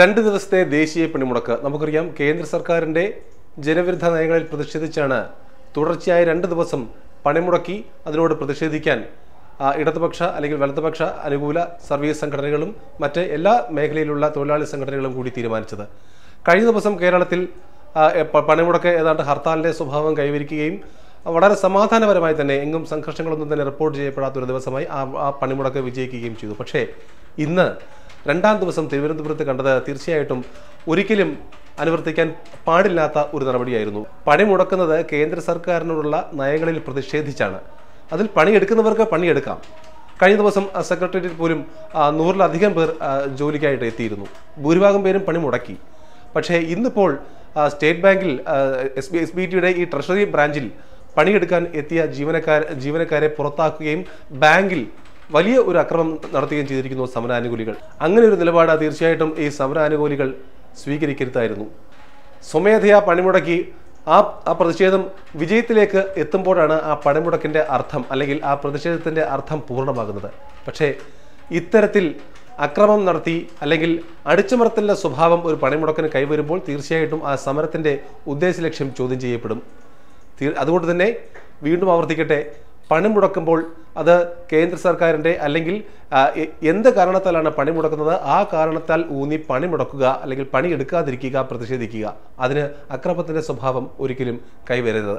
രണ്ട് ദിവസത്തെ ദേശീയ പണിമുടക്ക് നമുക്കറിയാം കേന്ദ്ര സർക്കാരിന്റെ ജനവിരുദ്ധ നയങ്ങളിൽ പ്രതിഷേധിച്ചാണ് തുടർച്ചയായ രണ്ട് ദിവസം പണിമുടക്കി അതിനോട് പ്രതിഷേധിക്കാൻ ഇടതുപക്ഷ അല്ലെങ്കിൽ വലതുപക്ഷ അനുകൂല സർവീസ് സംഘടനകളും മറ്റ് എല്ലാ മേഖലയിലുള്ള തൊഴിലാളി സംഘടനകളും കൂടി തീരുമാനിച്ചത്. കഴിഞ്ഞ ദിവസം കേരളത്തിൽ പണിമുടക്ക് ഏതാണ്ട് ഹർത്താലിന്റെ സ്വഭാവം കൈവരിക്കുകയും വളരെ സമാധാനപരമായി തന്നെ എങ്ങും സംഘർഷങ്ങളൊന്നും തന്നെ റിപ്പോർട്ട് ചെയ്യപ്പെടാത്ത ഒരു ദിവസമായി ആ പണിമുടക്ക് വിജയിക്കുകയും ചെയ്തു. പക്ഷേ ഇന്ന് രണ്ടാം ദിവസം തിരുവനന്തപുരത്ത് കണ്ടത് തീർച്ചയായിട്ടും ഒരിക്കലും അനുവർത്തിക്കാൻ പാടില്ലാത്ത ഒരു നടപടിയായിരുന്നു. പണി മുടക്കുന്നത് കേന്ദ്ര സർക്കാരിനോടുള്ള നയങ്ങളിൽ പ്രതിഷേധിച്ചാണ്. അതിൽ പണിയെടുക്കുന്നവർക്ക് പണിയെടുക്കാം. കഴിഞ്ഞ ദിവസം സെക്രട്ടേറിയറ്റ് പോലും നൂറിലധികം പേർ ജോലിക്കായിട്ട് എത്തിയിരുന്നു. ഭൂരിഭാഗം പേരും പണി മുടക്കി. പക്ഷേ ഇന്നിപ്പോൾ സ്റ്റേറ്റ് ബാങ്കിൽ എസ് ബി എസ് ബി ടിയുടെ ഈ ട്രഷറി ബ്രാഞ്ചിൽ പണിയെടുക്കാൻ എത്തിയ ജീവനക്കാർ ജീവനക്കാരെ പുറത്താക്കുകയും ബാങ്കിൽ വലിയ ഒരു അക്രമം നടത്തുകയും ചെയ്തിരിക്കുന്നു സമരാനുകൂലികൾ. അങ്ങനെ ഒരു നിലപാട് തീർച്ചയായിട്ടും ഈ സമരാനുകൂലികൾ സ്വീകരിക്കരുതായിരുന്നു. സ്വമേധയാ പണിമുടക്കി ആ ആ പ്രതിഷേധം വിജയത്തിലേക്ക് എത്തുമ്പോഴാണ് ആ പണിമുടക്കിന്റെ അർത്ഥം അല്ലെങ്കിൽ ആ പ്രതിഷേധത്തിന്റെ അർത്ഥം പൂർണമാകുന്നത്. പക്ഷേ ഇത്തരത്തിൽ അക്രമം നടത്തി അല്ലെങ്കിൽ അടിച്ചമർത്തലിന്റെ സ്വഭാവം ഒരു പണിമുടക്കിന് കൈവരുമ്പോൾ തീർച്ചയായിട്ടും ആ സമരത്തിന്റെ ഉദ്ദേശ ലക്ഷ്യം ചോദ്യം ചെയ്യപ്പെടും. അതുകൊണ്ട് തന്നെ വീണ്ടും ആവർത്തിക്കട്ടെ പണി മുടക്കുമ്പോൾ അത് കേന്ദ്ര സർക്കാരിന്റെ അല്ലെങ്കിൽ എന്ത് കാരണത്താലാണ് പണി മുടക്കുന്നത്? ആ കാരണത്താൽ ഊന്നി പണി മുടക്കുക അല്ലെങ്കിൽ പണി എടുക്കാതിരിക്കുക പ്രതിഷേധിക്കുക. അതിന് അക്രമത്തിന്റെ സ്വഭാവം ഒരിക്കലും കൈവരരുത്.